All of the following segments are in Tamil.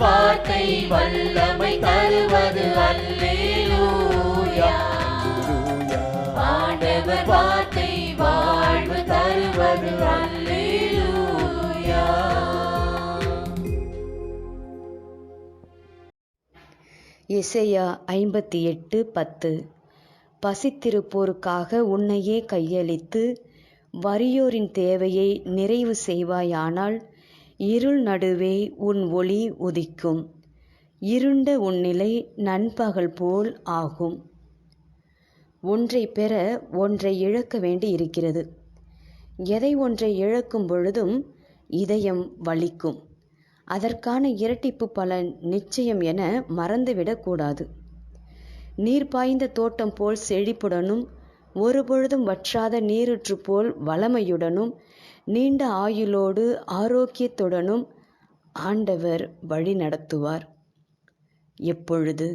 வார்த்தை வல்லமை தருவது அல்லேலூயா. ஆண்டவர் வார்த்தை வாழ்வு தருவது அல்லேலூயா. இசையா ஐம்பத்தி எட்டு பத்து. பசித்திருப்போருக்காக உன்னையே கையளித்து வறியோரின் தேவையை நிறைவு செய்வாயானால் இருள் நடுவே உன் ஒளி உதிக்கும். இருண்ட உன் நிலை நண்பகல் போல் ஆகும். ஒன்றை பெற ஒன்றை இழக்க வேண்டி இருக்கிறது. எதை ஒன்றை இழக்கும் பொழுதும் இதயம் வலிக்கும். அதற்கான இரட்டிப்பு பலன் நிச்சயம் என மறந்துவிடக்கூடாது நீர் பாய்ந்த தோட்டம் போல் செழிப்புடனும் ஒருபொழுதும் வற்றாத நீருற்று போல் வளமையுடனும் நீண்ட ஆயுளோடு ஆரோக்கியத்துடனும் ஆண்டவர் வழி நடத்துவார். எப்பொழுது?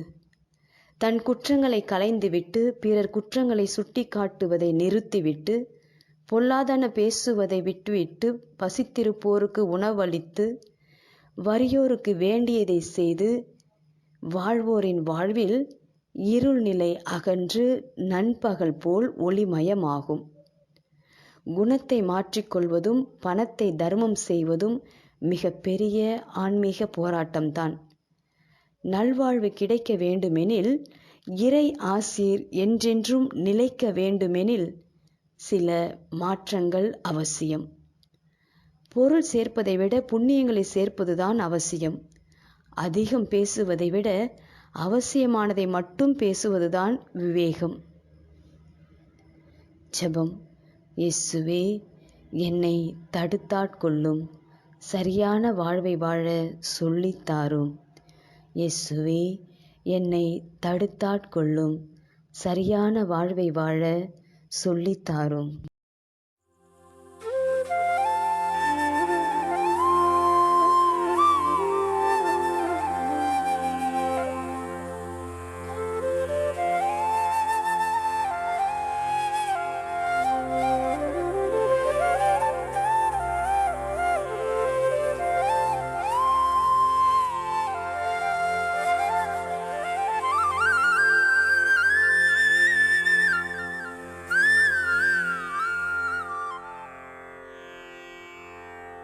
தன் குற்றங்களை கலைந்துவிட்டு பிறர் குற்றங்களை சுட்டி காட்டுவதை நிறுத்திவிட்டு பொல்லாதன பேசுவதை விட்டுவிட்டு பசித்திருப்போருக்கு உணவளித்து வறியோருக்கு வேண்டியதை செய்து வாழ்வோரின் வாழ்வில் இருள் நிலை அகன்று நண்பகல் போல் ஒளிமயமாகும். குணத்தை மாற்றிக்கொள்வதும் பணத்தை தர்மம் செய்வதும் மிக பெரிய ஆன்மீக போராட்டம்தான். நல்வாழ்வு கிடைக்க வேண்டுமெனில் இறை ஆசீர் என்றென்றும் நிலைக்க வேண்டுமெனில் சில மாற்றங்கள் அவசியம். பொருள் சேர்ப்பதை விட புண்ணியங்களை சேர்ப்பதுதான் அவசியம். அதிகம் பேசுவதை விட அவசியமானதை மட்டும் பேசுவதுதான் விவேகம். ஜெபம். இயேசுவே என்னை தடுத்தாட்கொள்ளும். சரியான வாழ்வை வாழ சொல்லித்தாரும் இயேசுவே என்னை தடுத்தாட்கொள்ளும். சரியான வாழ்வை வாழ சொல்லித்தாரும்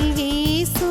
சிலுவையில் இயேசு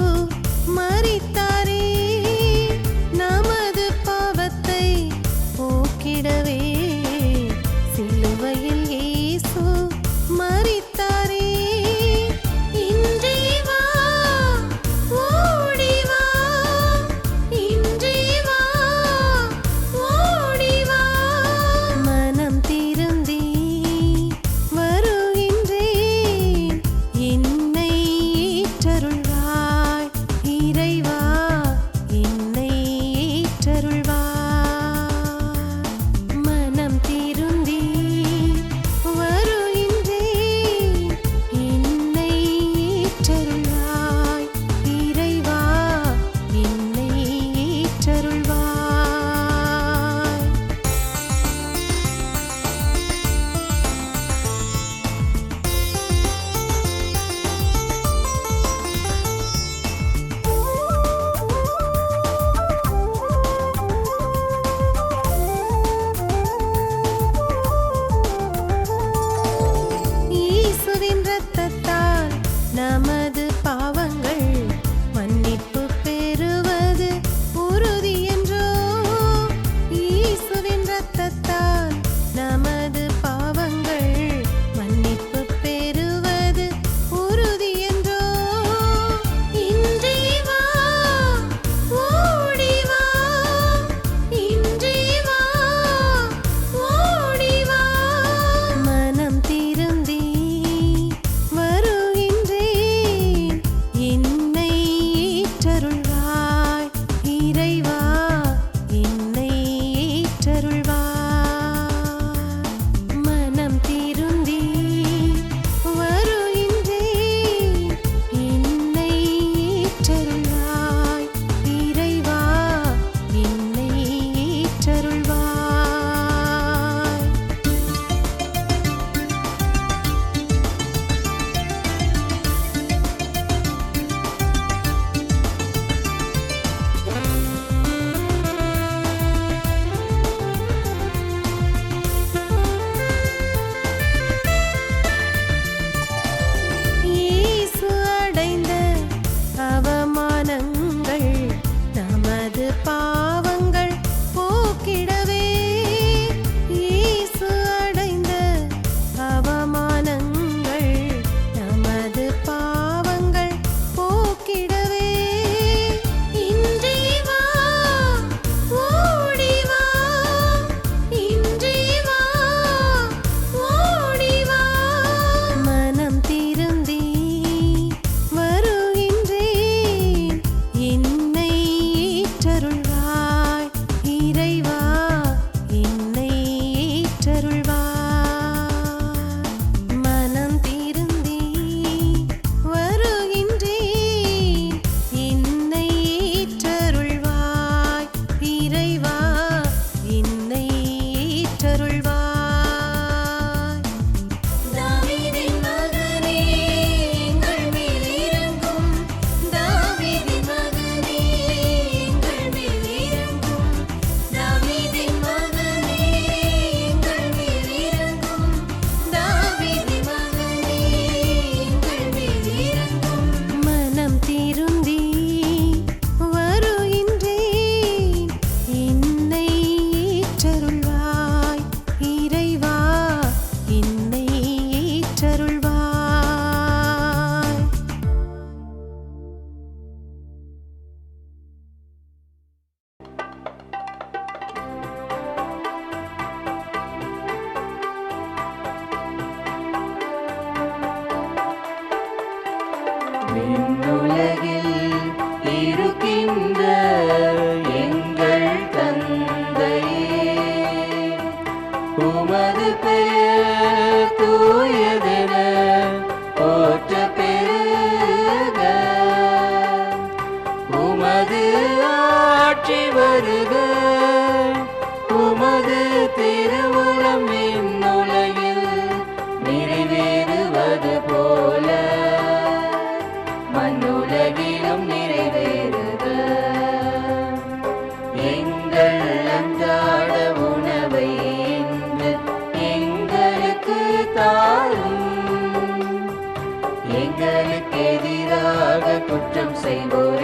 Rainbow